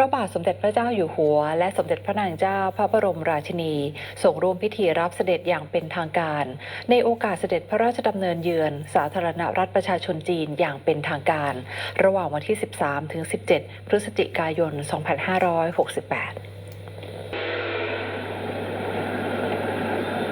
พระบาทสมเด็จพระเจ้าอยู่หัว และสมเด็จพระนางเจ้าพระบรมราชินีส่งร่วมพิธีรับเสด็จอย่างเป็นทางการ ในโอกาสเสด็จพระราชดำเนินเยือน สาธารณรัฐประชาชนจีนอย่างเป็นทางการ ระหว่างวันที่ 13 ถึง 17 พฤศจิกายน 2568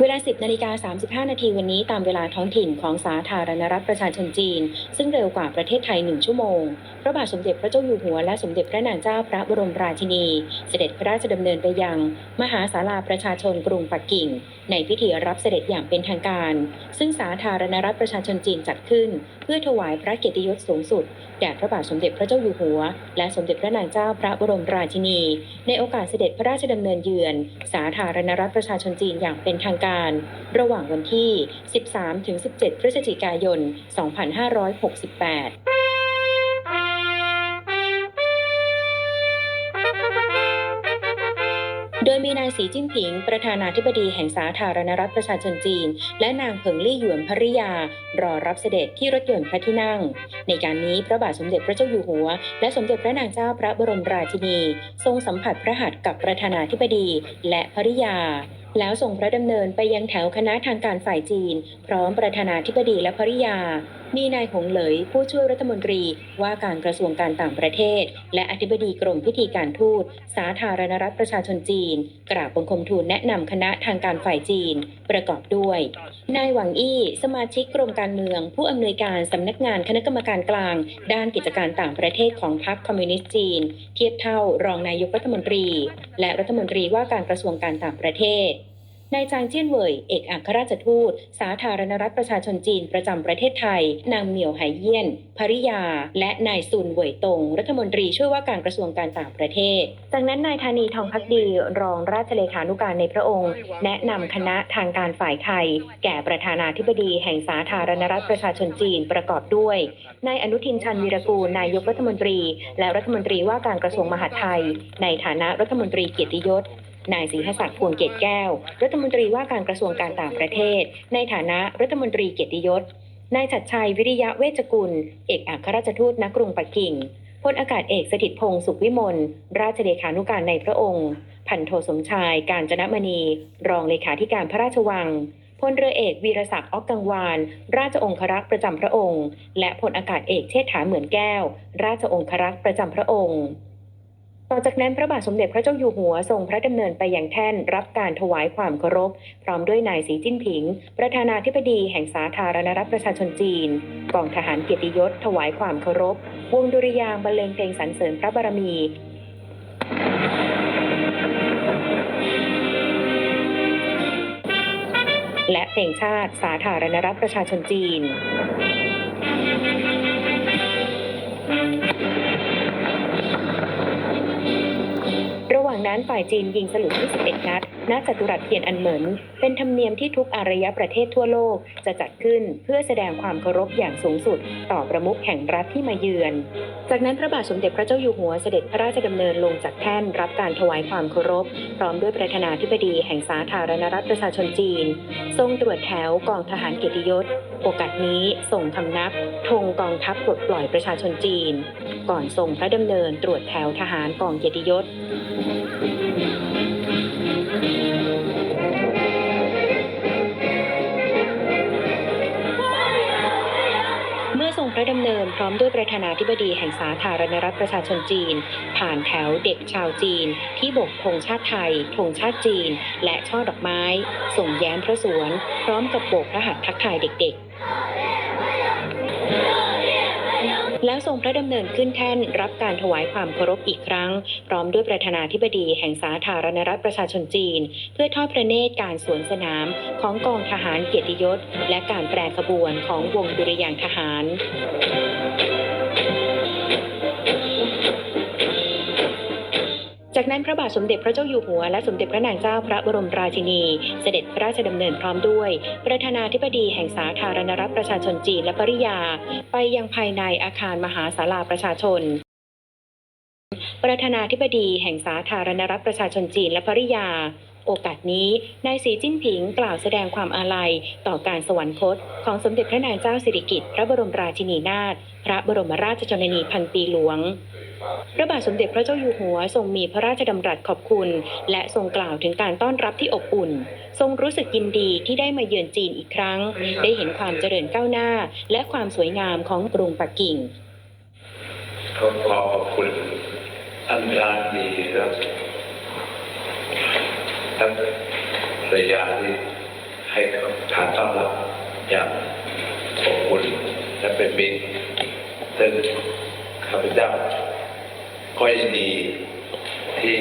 เวลา 10นาฬิกา35 นาทีวันนี้ตามเวลาท้องถิ่นของสาธารณรัฐประชาชนจีน ซึ่งเร็วกว่าประเทศไทย 1 ชั่วโมง ระบาทสมเด็จพระเจ้าอยู่หัวและสมเด็จพระนางเจ้าพระบรมราชินี เสด็จพระราชดำเนินไปยัง มหาศาลาประชาชนกรุงปักกิ่ง ในพิธีรับเสด็จอย่างเป็นทางการ ซึ่งสาธารณรัฐประชาชนจีนจัดขึ้น เพื่อถวายพระเกียรติยศสูงสุดแด่พระบาทสมเด็จพระเจ้าอยู่หัว และสมเด็จพระนางเจ้าพระบรมราชินี ในโอกาสเสด็จพระราชดำเนินเยือน สาธารณรัฐประชาชนจีนอย่างเป็นทางการ ระหว่างวันที่ 13-17 พฤศจิกายน 2568 โดยมีนายสีจิ้นผิง ประธานาธิบดีแห่งสาธารณรัฐประชาชนจีน และนางเผิงลี่หยวนภริยา รอรับเสด็จที่รถยนต์พระที่นั่ง ในการนี้พระบาทสมเด็จพระเจ้าอยู่หัว และสมเด็จพระนางเจ้าพระบรมราชินี ทรงสัมผัสพระหัตถ์กับประธานาธิบดีและภริยาแล้วส่งพระดำเนินไปยังแถวคณะทางการฝ่ายจีน พร้อมประธานาธิบดีและภริยามีนายหงเหลย ผู้ช่วยรัฐมนตรีว่าการกระทรวงการต่างประเทศ และอธิบดีกรมพิธีการทูต สาธารณรัฐประชาชนจีน กราบบังคมทูลแนะนำคณะทางการฝ่ายจีน ประกอบด้วย นายหวังอี้ สมาชิกกรมการเมือง ผู้อำนวยการสำนักงานคณะกรรมการกลาง ด้านกิจการต่างประเทศของพรรคคอมมิวนิสต์จีน เทียบเท่ารองนายกรัฐมนตรี และรัฐมนตรีว่าการกระทรวงการต่างประเทศ นายจางเจี้ยนเหวยเอกอัครราชทูต สาธารณรัฐประชาชนจีนประจำประเทศไทย นางเหมียวไหเยี่ยน ภริยา และนายซุนเหวยตง รัฐมนตรีช่วยว่าการกระทรวงการต่างประเทศ จากนั้นนายธานีทองพักดีรองราชเลขานุการในพระองค์ แนะนำคณะทางการฝ่ายไทย แก่ประธานาธิบดีแห่งสาธารณรัฐประชาชนจีนประกอบด้วยนายอนุทินชันวีรกูลนายกรัฐมนตรี และรัฐมนตรีว่าการกระทรวงมหาดไทย ในฐานะรัฐมนตรีเกียรติยศ นายศรีหศักดิ์พวงเกตแก้ว รัฐมนตรีว่าการกระทรวงการต่างประเทศ ในฐานะรัฐมนตรีเกียรติยศ นายชัดชัยวิริยะเวชกุล เอกอัครราชทูตณกรุงปักกิ่งพลอากาศเอกสถิตพงศ์สุขวิมลราชเลขานุการในพระองค์ พันโทสมชายการจนมณี รองเลขาธิการพระราชวังพลเรือเอกวีรศักดิ์ออกกังวาน ราชองครักษ์ประจำพระองค์ และพลอากาศเอกเชษฐาเหมือนแก้ว ราชองครักษ์ประจำพระองค์ ต่อจากนั้นพระบาทสมเด็จพระเจ้าอยู่หัวทรงพระดำเนินไปอยังแท่นรับการถวายความเคารพ พร้อมด้วยนายสีจิ้นผิง ประธานาธิบดีแห่งสาธารณรัฐประชาชนจีนกองทหารเกียรติยศถวายความเคารพ วงดุริยางบรรเลงเพลงสรรเสริญพระบารมีและเพลงชาติสาธารณรัฐประชาชนจีน นั้นฝ่ายจีนยิงสลุด21 นัด ณ จัตุรัสเทียนอันเหมิน เป็นธรรมเนียมที่ทุกอารยประเทศทั่วโลกจะจัดขึ้นเพื่อแสดงความเคารพอย่างสูงสุด ต่อประมุขแห่งรัฐที่มาเยือน จากนั้นพระบาทสมเด็จพระเจ้าอยู่หัวเสด็จพระราชดำเนินลงจากแท่นรับการถวายความเคารพ พร้อมด้วยประธานาธิบดีแห่งสาธารณรัฐประชาชนจีน ทรงตรวจแถวกองทหารเกียรติยศ โอกาสนี้ส่งคำนับธงกองทัพปลดปล่อยประชาชนจีน ก่อนทรงพระดำเนินตรวจแถวทหารกองเกียรติยศ พร้อมด้วยประธานาธิบดีแห่งสาธารณรัฐประชาชนจีน ผ่านแถวเด็กชาวจีน ที่โบกธงชาติไทยธงชาติจีน และช่อดอกไม้ ส่งแย้มพระสวน พร้อมกับโบกพระหัตถ์ทักทายเด็กๆ แล้วทรงพระดำเนินขึ้นแท่นรับการถวายความเคารพอีกครั้ง พร้อมด้วยประธานาธิบดีแห่งสาธารณรัฐประชาชนจีน เพื่อทอดพระเนตรการสวนสนามของกองทหารเกียรติยศ และการแปรขบวนของวงดุริยางคทหาร จากนั้นพระบาทสมเด็จพระเจ้าอยู่หัวและสมเด็จพระนางเจ้าพระบรมราชินี เสด็จพระราชดำเนินพร้อมด้วย ประธานาธิบดีแห่งสาธารณรัฐประชาชนจีนและภริยา ไปยังภายในอาคารมหาศาลาประชาชนประธานาธิบดีแห่งสาธารณรัฐประชาชนจีนและภริยา โอกาสนี้นายสีจิ้นผิงกล่าวแสดงความอาลัย ต่อการสวรรคตของสมเด็จพระนางเจ้าสิริกิติ์พระบรมราชินีนาถพระบรมราชชนนีพันปีหลวงพระบาทสมเด็จพระเจ้าอยู่หัวทรงมีพระราชดำรัสขอบคุณ และทรงกล่าวถึงการต้อนรับที่อบอุ่น ทรงรู้สึกยินดีที่ได้มาเยือนจีนอีกครั้ง ได้เห็นความเจริญก้าวหน้า และความสวยงามของกรุงปักกิ่งขอขอบคุณท่านรานดีครับ ทั้งระยะที่ให้การต้อนรับอย่างอบอุ่นและเป็นมิตรซึ่งข้าพเจ้าก็ยินดีที่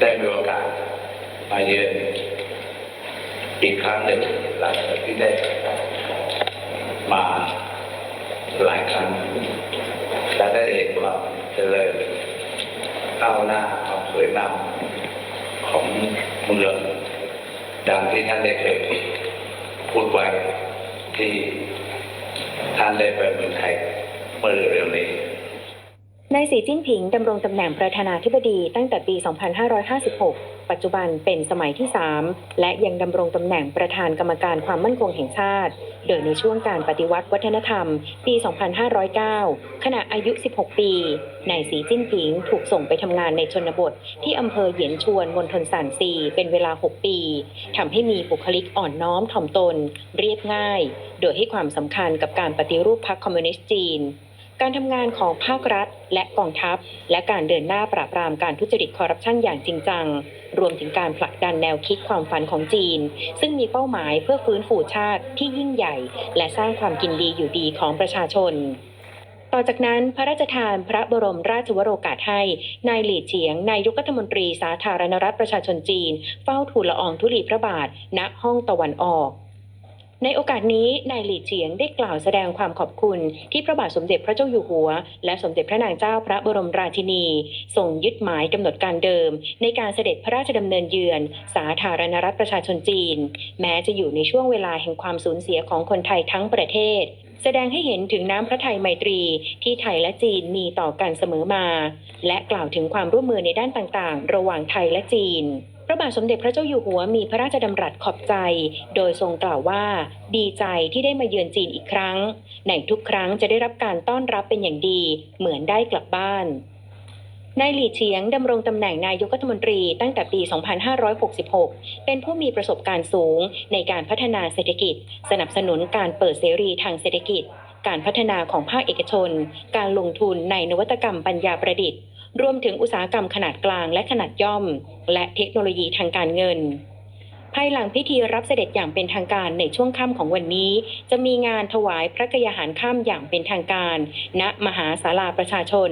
ได้มีโอกาสมาเยือนอีกครั้งหนึ่งหลังจากที่ได้มาหลายครั้งและได้เห็นความเจริญก้าวหน้าความสวยงาม ของเมืองดังที่ท่านได้เคยพูดไว้ที่ท่านได้ไปเมืองไทยเมื่อเร็วๆนี้ นายสีจิ้นผิงดำรงตำแหน่งประธานาธิบดีตั้งแต่ปี 2556 ปัจจุบันเป็นสมัยที่ 3 และยังดำรงตำแหน่งประธานกรรมการความมั่นคงแห่งชาติ โดยในช่วงการปฏิวัติวัฒนธรรม ปี 2509 ขณะอายุ 16 ปี นายสีจิ้นผิงถูกส่งไปทำงานในชนบท ที่อำเภอเหยียนชวนมณฑลสานซีเป็นเวลา 6 ปีทำให้มีบุคลิกอ่อนน้อมถ่อมตน เรียบง่าย โดยให้ความสำคัญกับการปฏิรูปพรรคคอมมิวนิสต์จีน การทำงานของภาครัฐ และกองทัพ และการเดินหน้าปราบปรามการทุจริตคอร์รัปชันอย่างจริงจัง รวมถึงการผลักดันแนวคิดความฝันของจีน ซึ่งมีเป้าหมายเพื่อฟื้นฟูชาติที่ยิ่งใหญ่ และสร้างความกินดีอยู่ดีของประชาชนต่อจากนั้นพระราชทานพระบรมราชวโรกาสให้ นายหลี่เฉียง นายกรัฐมนตรีสาธารณรัฐประชาชนจีน เฝ้าทูลละอองธุลีพระบาท ณ ห้องตะวันออก ในโอกาสนี้นายหลี่เฉียงได้กล่าวแสดงความขอบคุณ ที่พระบาทสมเด็จพระเจ้าอยู่หัว และสมเด็จพระนางเจ้าพระบรมราชินีทรงยึดหมายกำหนดการเดิม ในการเสด็จพระราชดำเนินเยือน สาธารณรัฐประชาชนจีน แม้จะอยู่ในช่วงเวลาแห่งความสูญเสียของคนไทยทั้งประเทศแสดงให้เห็นถึงน้ำพระทัยไมตรีที่ไทยและจีนมีต่อกันเสมอมา และกล่าวถึงความร่วมมือในด้านต่างๆ ระหว่างไทยและจีน พระบาทสมเด็จพระเจ้าอยู่หัวมีพระราชดำรัสขอบใจ โดยทรงกล่าวว่า ดีใจที่ได้มาเยือนจีนอีกครั้ง ในทุกครั้งจะได้รับการต้อนรับเป็นอย่างดี เหมือนได้กลับบ้านนายหลี่เฉียงดำรงตำแหน่งนายกรัฐมนตรีตั้งแต่ปี 2566 เป็นผู้มีประสบการณ์สูงในการพัฒนาเศรษฐกิจ สนับสนุนการเปิดเสรีทางเศรษฐกิจ การพัฒนาของภาคเอกชน การลงทุนในนวัตกรรมปัญญาประดิษฐ์ รวมถึงอุตสาหกรรมขนาดกลางและขนาดย่อม และเทคโนโลยีทางการเงิน ภายหลังพิธีรับเสด็จอย่างเป็นทางการในช่วงค่ำของวันนี้ จะมีงานถวายพระกยาหารค่ำอย่างเป็นทางการ ณมหาศาลาประชาชน